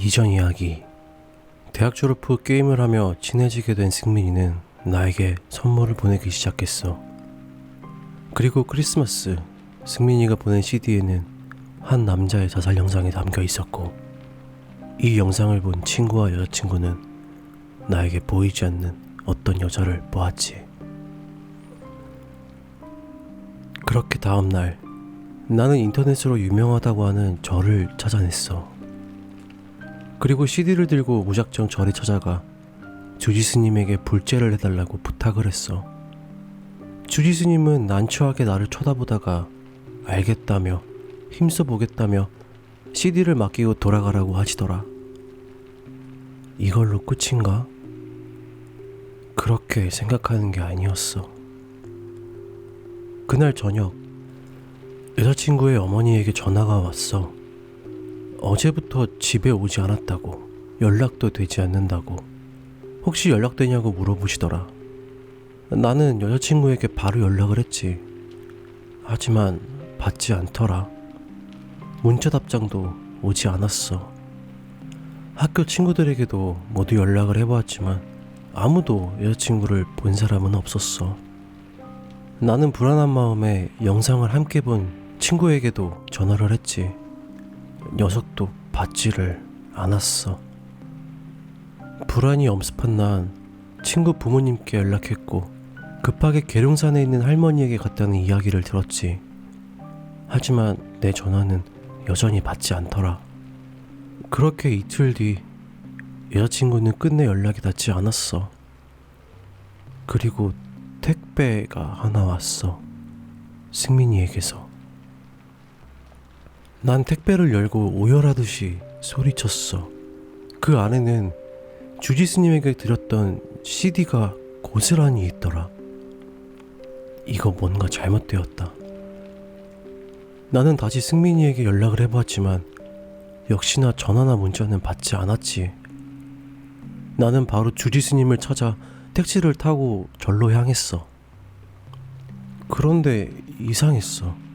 이전 이야기. 대학 졸업 후 게임을 하며 친해지게 된 승민이는 나에게 선물을 보내기 시작했어. 그리고 크리스마스, 승민이가 보낸 CD에는 한 남자의 자살 영상이 담겨 있었고, 이 영상을 본 친구와 여자친구는 나에게 보이지 않는 어떤 여자를 보았지. 그렇게 다음날, 나는 인터넷으로 유명하다고 하는 절을 찾아냈어. 그리고 CD를 들고 무작정 절에 찾아가 주지 스님에게 불제를 해달라고 부탁을 했어. 주지 스님은 난처하게 나를 쳐다보다가 알겠다며 힘써 보겠다며 CD를 맡기고 돌아가라고 하시더라. 이걸로 끝인가? 그렇게 생각하는 게 아니었어. 그날 저녁, 여자친구의 어머니에게 전화가 왔어. 어제부터 집에 오지 않았다고, 연락도 되지 않는다고, 혹시 연락되냐고 물어보시더라. 나는 여자친구에게 바로 연락을 했지. 하지만 받지 않더라. 문자 답장도 오지 않았어. 학교 친구들에게도 모두 연락을 해보았지만 아무도 여자친구를 본 사람은 없었어. 나는 불안한 마음에 영상을 함께 본 친구에게도 전화를 했지. 녀석도 받지를 않았어. 불안이 엄습한 난 친구 부모님께 연락했고 급하게 계룡산에 있는 할머니에게 갔다는 이야기를 들었지. 하지만 내 전화는 여전히 받지 않더라. 그렇게 이틀 뒤 여자친구는 끝내 연락이 닿지 않았어. 그리고 택배가 하나 왔어. 승민이에게서. 난 택배를 열고 오열하듯이 소리쳤어. 그 안에는 주지스님에게 드렸던 CD가 고스란히 있더라. 이거 뭔가 잘못되었다. 나는 다시 승민이에게 연락을 해보았지만 역시나 전화나 문자는 받지 않았지. 나는 바로 주지스님을 찾아 택시를 타고 절로 향했어. 그런데 이상했어.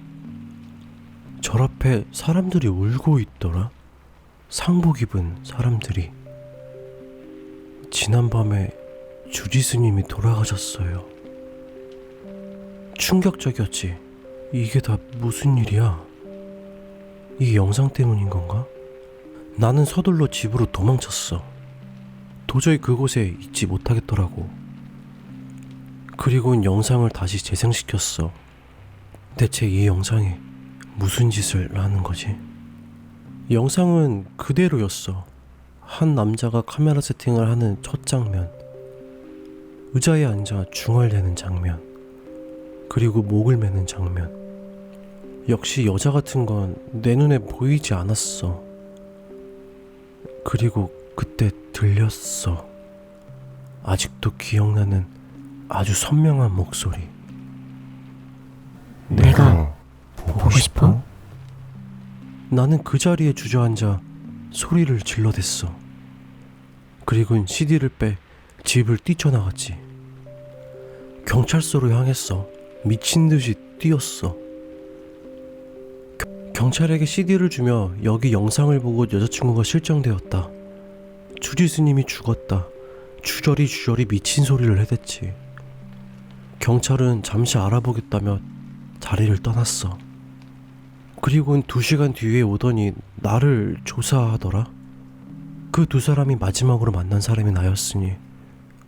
절 앞에 사람들이 울고 있더라. 상복 입은 사람들이. 지난밤에 주지 스님이 돌아가셨어요. 충격적이었지. 이게 다 무슨 일이야? 이 영상 때문인 건가? 나는 서둘러 집으로 도망쳤어. 도저히 그곳에 있지 못하겠더라고. 그리고는 영상을 다시 재생시켰어. 대체 이 영상에 무슨 짓을 하는 거지? 영상은 그대로였어. 한 남자가 카메라 세팅을 하는 첫 장면. 의자에 앉아 중얼대는 장면. 그리고 목을 매는 장면. 역시 여자 같은 건 내 눈에 보이지 않았어. 그리고 그때 들렸어. 아직도 기억나는 아주 선명한 목소리. 보고 싶어? 나는 그 자리에 주저앉아 소리를 질러댔어. 그리고는 CD를 빼 집을 뛰쳐나갔지. 경찰서로 향했어. 미친 듯이 뛰었어. 겨- 경찰에게 CD를 주며 여기 영상을 보고 여자친구가 실종되었다. 주지스님이 죽었다. 주저리 주저리 미친 소리를 해댔지. 경찰은 잠시 알아보겠다며 자리를 떠났어. 그리고는 두 시간 뒤에 오더니 나를 조사하더라. 그 두 사람이 마지막으로 만난 사람이 나였으니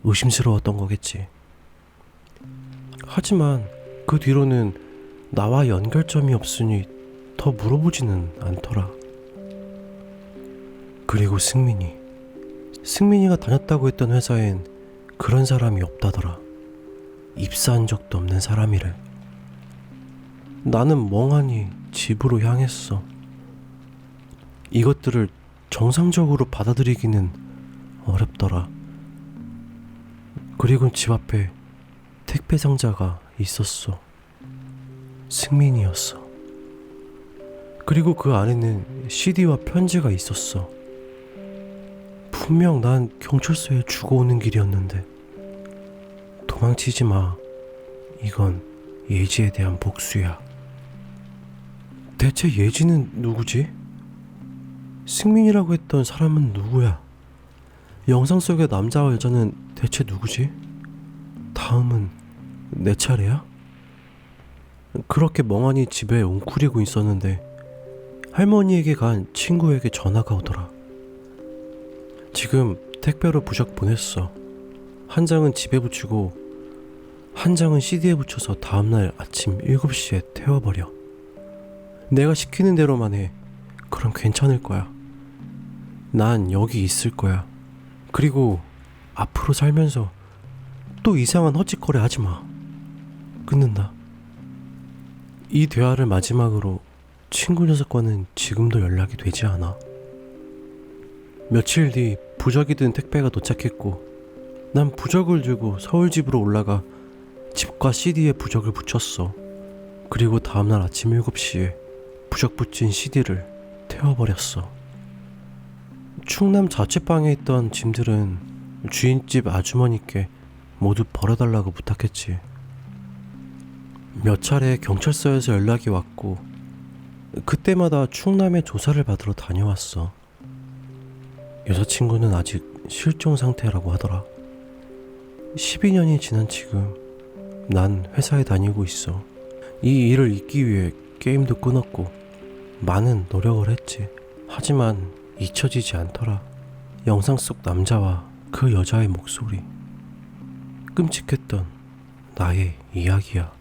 의심스러웠던 거겠지. 하지만 그 뒤로는 나와 연결점이 없으니 더 물어보지는 않더라. 그리고 승민이. 승민이가 다녔다고 했던 회사엔 그런 사람이 없다더라. 입사한 적도 없는 사람이래. 나는 멍하니 집으로 향했어. 이것들을 정상적으로 받아들이기는 어렵더라. 그리고 집 앞에 택배 상자가 있었어. 승민이었어. 그리고 그 안에는 CD와 편지가 있었어. 분명 난 경찰서에 죽어오는 길이었는데. 도망치지 마. 이건 예지에 대한 복수야. 대체 예지는 누구지? 승민이라고 했던 사람은 누구야? 영상 속의 남자와 여자는 대체 누구지? 다음은 내 차례야? 그렇게 멍하니 집에 웅크리고 있었는데 할머니에게 간 친구에게 전화가 오더라. 지금 택배로 부적 보냈어. 한 장은 집에 붙이고 한 장은 CD에 붙여서 다음날 아침 7시에 태워버려. 내가 시키는 대로만 해. 그럼 괜찮을 거야. 난 여기 있을 거야. 그리고 앞으로 살면서 또 이상한 헛짓거리 하지 마. 끊는다. 이 대화를 마지막으로 친구 녀석과는 지금도 연락이 되지 않아. 며칠 뒤 부적이 든 택배가 도착했고 난 부적을 들고 서울 집으로 올라가 집과 CD에 부적을 붙였어. 그리고 다음날 아침 7시에 부적 붙인 CD를 태워버렸어. 충남 자취방에 있던 짐들은 주인집 아주머니께 모두 버려달라고 부탁했지. 몇 차례 경찰서에서 연락이 왔고 그때마다 충남에 조사를 받으러 다녀왔어. 여자친구는 아직 실종 상태라고 하더라. 12년이 지난 지금 난 회사에 다니고 있어. 이 일을 잊기 위해 게임도 끊었고 많은 노력을 했지. 하지만 잊혀지지 않더라. 영상 속 남자와 그 여자의 목소리. 끔찍했던 나의 이야기야.